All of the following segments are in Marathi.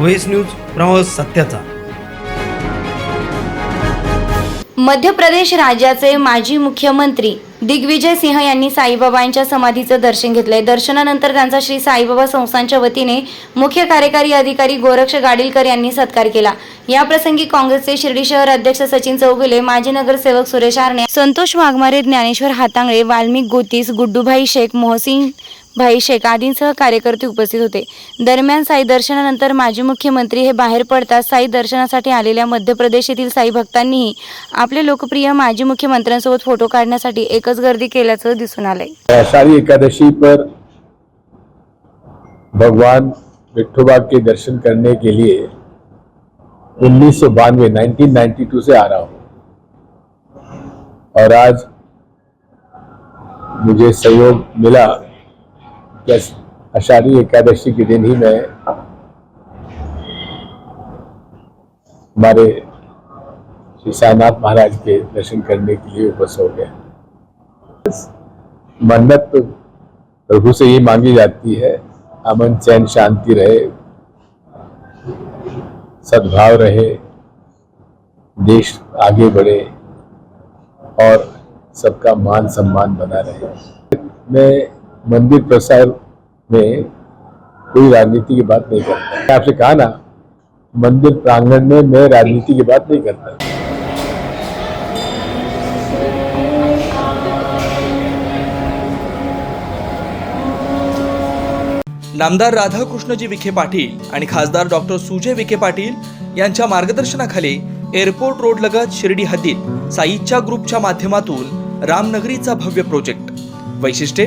व्हेस न्यूज प्रवास सत्याचा. मध्य प्रदेश राज्याचे माजी मुख्यमंत्री दिग्विजय सिंह यांनी साईबाबांच्या समाधीचं दर्शन घेतलंय. दर्शनानंतर त्यांचा श्री साईबाबा संस्थांच्या वतीने मुख्य कार्यकारी अधिकारी गोरक्ष गाडीलकर यांनी सत्कार केला. या प्रसंगी काँग्रेसचे शिर्डी शहर अध्यक्ष सचिन चौगुले माजी नगरसेवक सुरेश आरणे संतोष वाघमारे ज्ञानेश्वर हातांगळे वाल्मिक गोतीस गुड्डूभाई शेख मोहसिन भाई शेख आदींसह कार्यकर्ते उपस्थित होते. दरम्यान साई दर्शनानंतर माजी मुख्यमंत्री हे बाहेर पडताच साई दर्शनासाठी आलेल्या मध्य प्रदेश येथील साई भक्तांनीही आपले लोकप्रिय माजी मुख्यमंत्र्यांसोबत फोटो काढण्यासाठी एकच गर्दी केल्याचं दिसून आलंय. आषाढ़ी एकादशी पर भगवान विठोबा के दर्शन करने के लिए उन्नीस सौ बानवे नाइनटीन से आ रहा हूँ। और आज मुझे सहयोग मिला। कि आषाढ़ी एकादशी के दिन ही मैं हमारे श्री साईनाथ महाराज के दर्शन करने के लिए उपस्थित हो गया मन्नत तो प्रभु से ये मांगी जाती है। अमन चैन शांति रहे, सद्भाव रहे, देश आगे बढ़े और सबका मान सम्मान बना रहे। मैं मंदिर प्रसार में कोई राजनीति की बात नहीं करता। मैं आपसे कहा ना मंदिर प्रांगण में मैं राजनीति की बात नहीं करता। नामदार राधाकृष्णजी विखे पाटील आणि खासदार डॉक्टर सुजय विखे पाटील यांच्या मार्गदर्शनाखाली एअरपोर्ट रोड लगत शिर्डी हद्दीत साईच्या ग्रुपच्या माध्यमातून रामनगरीचा भव्य प्रोजेक्ट. वैशिष्ट्ये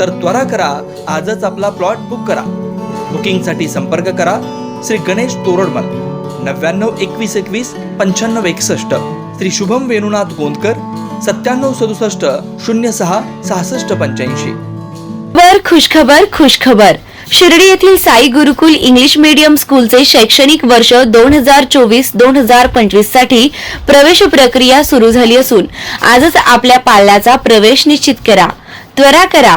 तर त्वरा करा आजच आपला प्लॉट बुक करा. बुकिंगसाठी संपर्क करा श्री गणेश तोरडमल नव्याण्णव एकवीस एकवीस पंच्याण्णव एकसष्ट. श्री शुभम वेणुनाथ गोंदकर सत्त्याण्णव सदुसष्ट शून्य सहा सहासष्ट पंच्याऐंशी. वर खुशखबर खुशखबर. शिर्डी येथील साई गुरुकुल इंग्लिश मीडियम स्कूलचे शैक्षणिक वर्ष दोन हजार चोवीस दोन हजार पंचवीससाठी प्रवेश प्रक्रिया सुरू झाली असून आजच आपल्या पाल्याचा प्रवेश निश्चित करा. त्वरा करा.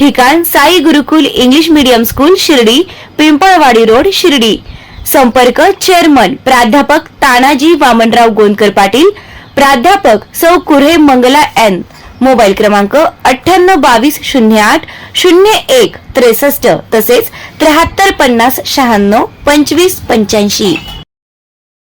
ठिकाण Sai Gurukul English medium school Shirdi Pimpalwadi road Shirdi. संपर्क चेअरमन प्राध्यापक तानाजी वामनराव गोंदकर पाटील प्राध्यापक सौ कुरे मंगला एन. मोबाईल क्रमांक अठ्ठ्याण्णव बावीस शून्य आठ शून्य एक त्रेसष्ट तसेच त्र्याहत्तर पन्नास शहाण्णव पंचवीस पंच्याऐंशी.